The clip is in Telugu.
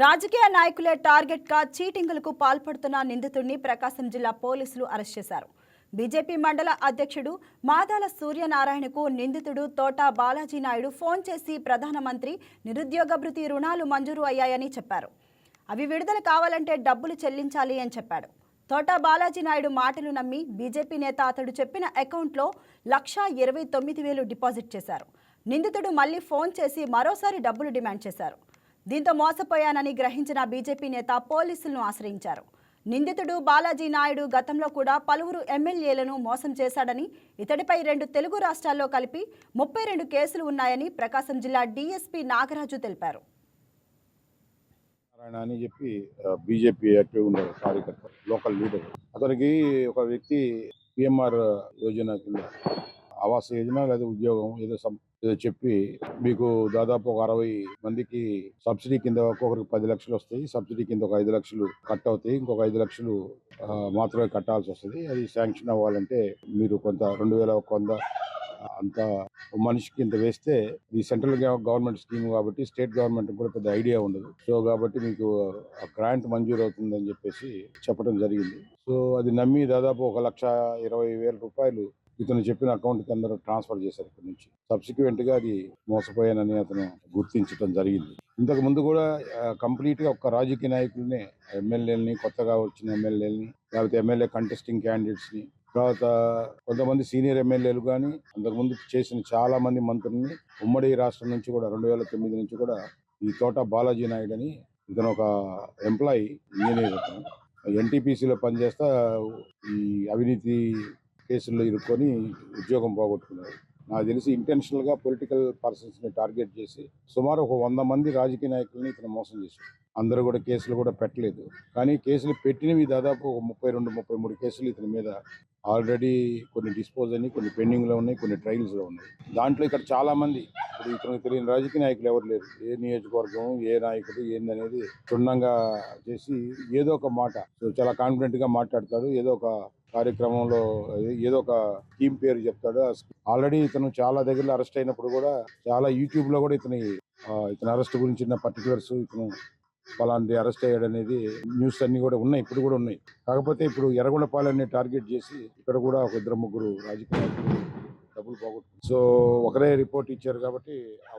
రాజకీయ నాయకులే టార్గెట్గా చీటింగులకు పాల్పడుతున్న నిందితుడిని ప్రకాశం జిల్లా పోలీసులు అరెస్ట్ చేశారు. బీజేపీ మండల అధ్యక్షుడు మాదాల సూర్యనారాయణకు నిందితుడు తోట బాలాజీ నాయుడు ఫోన్ చేసి ప్రధానమంత్రి నిరుద్యోగ భృతి రుణాలు మంజూరు అయ్యాయని చెప్పారు. అవి విడుదల కావాలంటే డబ్బులు చెల్లించాలి అని చెప్పాడు. తోట బాలాజీ నాయుడు మాటలు నమ్మి బీజేపీ నేత అతడు చెప్పిన అకౌంట్లో లక్షా ఇరవై తొమ్మిది వేలు డిపాజిట్ చేశారు. నిందితుడు మళ్ళీ ఫోన్ చేసి మరోసారి డబ్బులు డిమాండ్ చేశారు. దీంతో మోసపోయానని గ్రహించిన బీజేపీ నేత పోలీసులను ఆశ్రయించారు. నిందితుడు బాలాజీ నాయుడు గతంలో కూడా పలువురు ఎమ్మెల్యేలను మోసం చేశాడని ఇతడిపై రెండు తెలుగు రాష్ట్రాల్లో కలిపి ముప్పై రెండు కేసులు ఉన్నాయని ప్రకాశం జిల్లా డీఎస్పీ నాగరాజు తెలిపారు. నారాయణ అని చెప్పి బీజేపీ యాక్టివ్ ఉన్న కార్యకర్త లోకల్ లీడర్. అతనికి ఒక వ్యక్తి పిఎంఆర్ యోజన కింద ఆవాస యోజన లేదా ఉద్యోగం? ఏదో ఏదో చెప్పి మీకు దాదాపు ఒక అరవై మందికి సబ్సిడీ కింద ఒక్కొక్కరికి పది లక్షలు వస్తాయి. సబ్సిడీ కింద ఒక ఐదు లక్షలు కట్ అవుతాయి. ఇంకొక ఐదు లక్షలు మాత్రమే కట్టాల్సి వస్తుంది. అది శాంక్షన్ అవ్వాలంటే మీరు కొంత రెండు వేల ఒక వంద అంత మనిషికి ఇంత వేస్తే ఇది సెంట్రల్ గవర్నమెంట్ స్కీమ్ కాబట్టి స్టేట్ గవర్నమెంట్ కూడా పెద్ద ఐడియా ఉండదు. సో కాబట్టి మీకు గ్రాంట్ మంజూరు అవుతుందని చెప్పేసి చెప్పడం జరిగింది. సో అది నమ్మి దాదాపు ఒక లక్ష ఇరవై వేల రూపాయలు ఇతను చెప్పిన అకౌంట్కి అందరూ ట్రాన్స్ఫర్ చేశారు ఇక్కడి నుంచి. సబ్సిక్వెంట్గా అది మోసపోయానని అతను గుర్తించడం జరిగింది. ఇంతకు ముందు కూడా కంప్లీట్గా ఒక రాజకీయ నాయకుల్ని ఎమ్మెల్యేలని కొత్తగా వచ్చిన ఎమ్మెల్యేలని లేకపోతే ఎమ్మెల్యే కంటెస్టింగ్ క్యాండిడేట్స్ని తర్వాత కొంతమంది సీనియర్ ఎమ్మెల్యేలు కానీ అంతకుముందు చేసిన చాలా మంది మంత్రుల్ని ఉమ్మడి రాష్ట్రం నుంచి కూడా రెండు వేల తొమ్మిది నుంచి కూడా ఈ తోట బాలాజీ నాయుడు అని ఇతను ఒక ఎంప్లాయీ ఇంజనీర్ ఎన్టీపీసీలో పనిచేస్తా ఈ అవినీతి కేసుల్లో ఇరుక్కొని ఉద్యోగం పోగొట్టుకున్నారు. నాకు తెలిసి ఇంటెన్షనల్గా పొలిటికల్ పర్సన్స్ని టార్గెట్ చేసి సుమారు ఒక వంద మంది రాజకీయ నాయకుల్ని ఇతను మోసం చేశాడు. అందరూ కూడా కేసులు కూడా పెట్టలేదు. కానీ కేసులు పెట్టినవి దాదాపు ఒక ముప్పై రెండు ముప్పై మూడు కేసులు ఇతని మీద ఆల్రెడీ కొన్ని డిస్పోజ్ అయినాయి కొన్ని పెండింగ్లో ఉన్నాయి కొన్ని ట్రయల్స్లో ఉన్నాయి. దాంట్లో ఇక్కడ చాలామంది ఇప్పుడు ఇతనికి తెలియని రాజకీయ నాయకులు ఎవరు లేరు. ఏ నియోజకవర్గం ఏ నాయకుడు ఏందనేది క్షుణ్ణంగా చేసి ఏదో ఒక మాట సో చాలా కాన్ఫిడెంట్గా మాట్లాడతాడు ఏదో ఒక కార్యక్రమంలో ఏదో ఒక టీం పేరు చెప్తాడు. ఆల్రెడీ ఇతను చాలా దగ్గరలో అరెస్ట్ అయినప్పుడు కూడా చాలా యూట్యూబ్లో కూడా ఇతని ఇతని అరెస్ట్ గురించిన పర్టికులర్స్ ఇతను పలాంటి అరెస్ట్ అయ్యాడు అనేది న్యూస్ అన్ని కూడా ఉన్నాయి ఇప్పుడు కూడా ఉన్నాయి. కాకపోతే ఇప్పుడు ఎర్రగొండపాలెన్ని టార్గెట్ చేసి ఇక్కడ కూడా ఒక ఇద్దరు ముగ్గురు రాజకీయ డబ్బులు పోగొట్టు సో ఒకరే రిపోర్ట్ ఇచ్చారు కాబట్టి ఆ